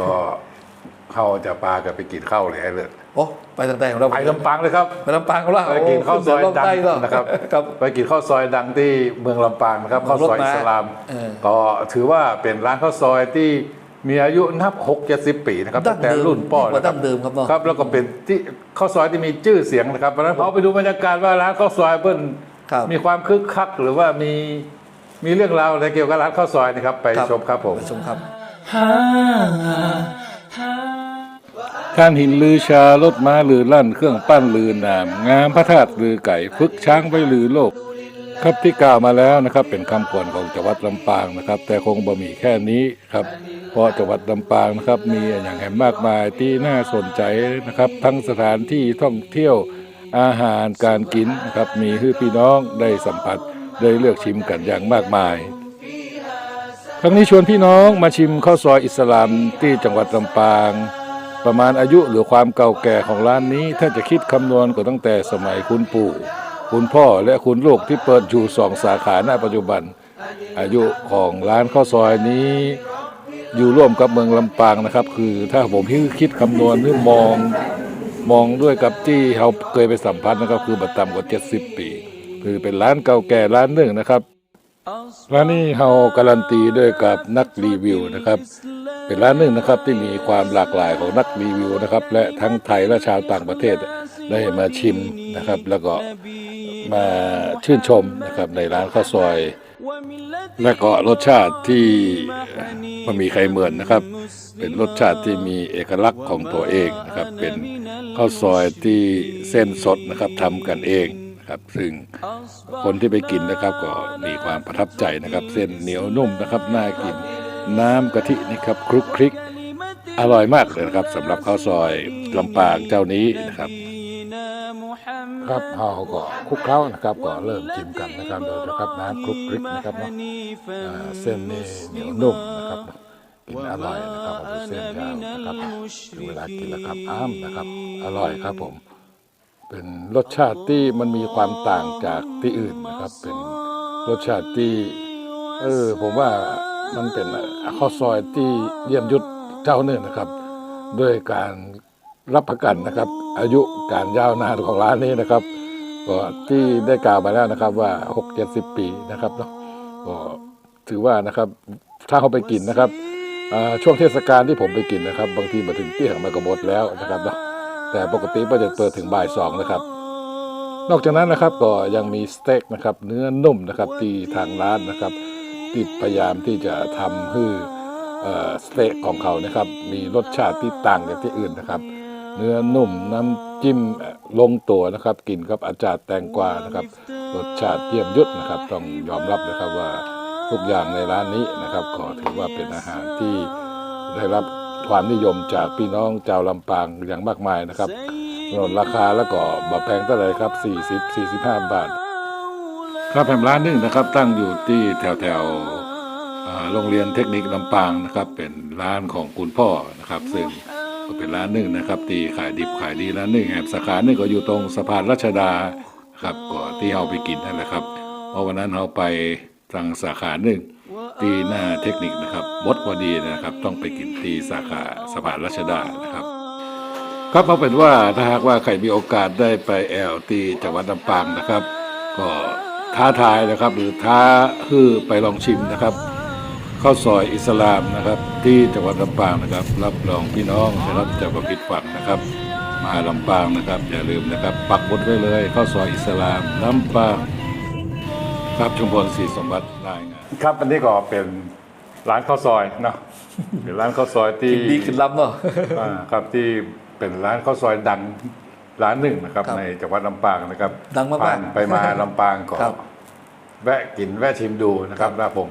ก็เข้าจะปลากับไปกินข้าวเลยไอ้เลิศโอ้ไปตั้งแต่ของเราไปลำปางเลยครับไปลำปางของเราไปกินข้าวซอยโขึ้นเหนืดังใต้ก็นะครับครับไปกินข้าวซอยดังที่เมืองลำปางนะครับเมืข้าอวงซอยรถอิม้าสลามเออก็ถือว่าเป็นร้านข้าวซอยที่มีอายุนับหกเจ็ดสิบปีนะครับดั้ตั้งงแต่เดิมรุ่นพ่อยิ่งกว่านะคดั้รับงเดิมครับเนาะครับแล้วก็เป็นที่ข้าวซอยที่มีชื่อเสียงนะครับเพราะฉะนั้นเราไปดูบรรยากาศว่าร้านข้าวซอยเปิ้ลครับมีความคึกคักหรือว่ามีมีเรื่องราวอะไรเกี่ยวกับร้านข้าวซอยนะครับไปชมครับผมไปชมครับ ท่านหินลือชารถม้าลือลั่นเครื่องปั้นลือนาม งามพระธาตุลือไก่ฝึกช้างไว้ลือโลก ครับที่กล่าวมาแล้วนะครับ เป็นคำขวัญของจังหวัดลำปางนะครับ แต่คงบ่มีแค่นี้ครับ เพราะจังหวัดลำปางนะครับ มีอย่างแห่งมากมายที่น่าสนใจนะครับ ทั้งสถานที่ท่องเที่ยวอาหารการกินนะครับมีให้พี่น้องได้สัมผัสได้เลือกชิมกันอย่างมากมาย ครั้งนี้ชวนพี่น้องมาชิมข้าวซอยอิสลามที่จังหวัดลำปาง ประมาณอายุหรือความเก่าแก่ของร้านนี้ ถ้าจะคิดคำนวณก็ตั้งแต่สมัยคุณปู่ คุณพ่อและคุณลูกที่เปิดอยู่สองสาขาณปัจจุบัน อายุของร้านข้าวซอยนี้ อยู่ร่วมกับเมืองลำปางนะครับ คือถ้าผมที่คิดคำนวณหรือมองมองด้วยกับที่เราเคยไปสัมผัสนะครับคือบัตต่ำกว่า 70 ปี คือเป็นร้านเก่าแก่ร้านหนึ่งนะครับ ร้านนี้เราการันตีด้วยกับนักรีวิวนะครับ เป็นร้านหนึ่งนะครับที่มีความหลากหลายของนักรีวิวนะครับ และทั้งไทยและชาวต่างประเทศได้มาชิมนะครับ แล้วก็มาชื่นชมนะครับในร้านข้าวซอย และก็รสชาติที่ไม่มีใครเหมือนนะครับ เป็นรสชาติที่มีเอกลักษณ์ของตัวเองนะครับ เป็นข้าวซอยที่เส้นสดนะครับทำกันเอง นะครับ ซึ่งคนที่ไปกินนะครับก็มีความประทับใจนะครับ เส้นเหนียวนุ่มนะครับน่ากินน้ำกะทินี่ครับคลุกคลิกอร่อยมากเลยนะครับสำหรับข้าวซอยลำปางเจ้านี้นะครับ ครับเราก็คลุกเคล้านะครับก็เริ่มจิ้มกันนะครับโดยนะครับน้ำคลุกคลิกนะครับเนาะเส้นนี่เหนียวนุ่มนะครับกินอร่อยนะครับผมเส้นยาวนะครับถึงเวลากินแล้วครับอ้ามนะครับ อร่อยครับผม เป็นรสชาติที่มันมีความต่างจากที่อื่นนะครับ เป็นรสชาติที่เออผมว่ามันเป็นข้าวซอยที่เยี่ยมยุทธเจ้าหนึ่งนะครับ ด้วยการรับประกันนะครับ อายุการยาวนานของร้านนี้นะครับก็ที่ได้กล่าวมาแล้วนะครับว่า6 70ปีนะครับเนาะก็ถือว่านะครับถ้าเขาไปกินนะครับช่วงเทศกาลที่ผมไปกินนะครับ บางทีมาถึงเที่ยงมาก็หมดแล้วนะครับเนาะ แต่ปกติก็จะเปิดถึงบ่ายสองนะครับ นอกจากนั้นนะครับก็ยังมีสเต็กนะครับเนื้อนุ่มนะครับที่ทางร้านนะครับที่พยายามที่จะทำให้สเต็กของเขานะครับ มีรสชาติที่ต่างจากที่อื่นนะครับ เนื้อนุ่มน้ำจิ้มลงตัวนะครับกินกับอาจารย์แตงกวานะครับ รสชาติเยี่ยมยุดนะครับ ต้องยอมรับนะครับว่าทุกอย่างในร้านนี้นะครับ ก็ถือว่าเป็นอาหารที่ได้รับ ความนิยมจากพี่น้องชาวลำปางอย่างมากมายนะครับลดราคาแล้วก็บะแพงเท่าไหร่ครับ 40 45 บาท ครับแห่งร้านหนึงนะครับ ตั้งอยู่ที่แถวแถวๆโรงเรียนเทคนิคลำปางนะครับ เป็นร้านของคุณพ่อนะครับ ซึ่งก็เป็นร้านหนึ่งนะครับที่ขายดิบขายดีร้านหนึ่งแอบสาขาหนึ่งก็อยู่ตรงสะพานรัชดาครับก็ที่เราไปกินนั่นแหละครับ เพราะวันนั้นเราไป ทางสาขาหนึ่งที่หน้าเทคนิคนะครับมดพอดีนะครับ ต้องไปกินที่สาขาสะพานรัชดานะครับ ครับเอาเป็นว่าถ้าหากว่าใครมีโอกาสได้ไปแอลที่จังหวัดลำปางนะครับ ก็ท้าทายนะครับ หรือท้าฮือไปลองชิมนะครับข้าวซอยอิสลามนะครับ ที่จังหวัดลำปางนะครับ รับรองพี่น้องจะรับจะประพิดฝังนะครับมาลำปางนะครับ อย่าลืมนะครับ ปักหมุดไว้เลยข้าวซอยอิสลามลำปาง ครับชุมพลศรีสมบัติรายงานครับอันนี้ก็เป็นร้านข้าวซอยเนาะเป็นร้านข้าวซอยที่ดีขึ้นล้ำเนาะอ่าครับที่เป็นร้านข้าวซอยดังร้านหนึ่งนะครับครับในจังหวัดลำปางนะครับดังมากๆผ่นไปมาลำปางก็ครับแวะกินแวะชิมดูนะครับแล้วผม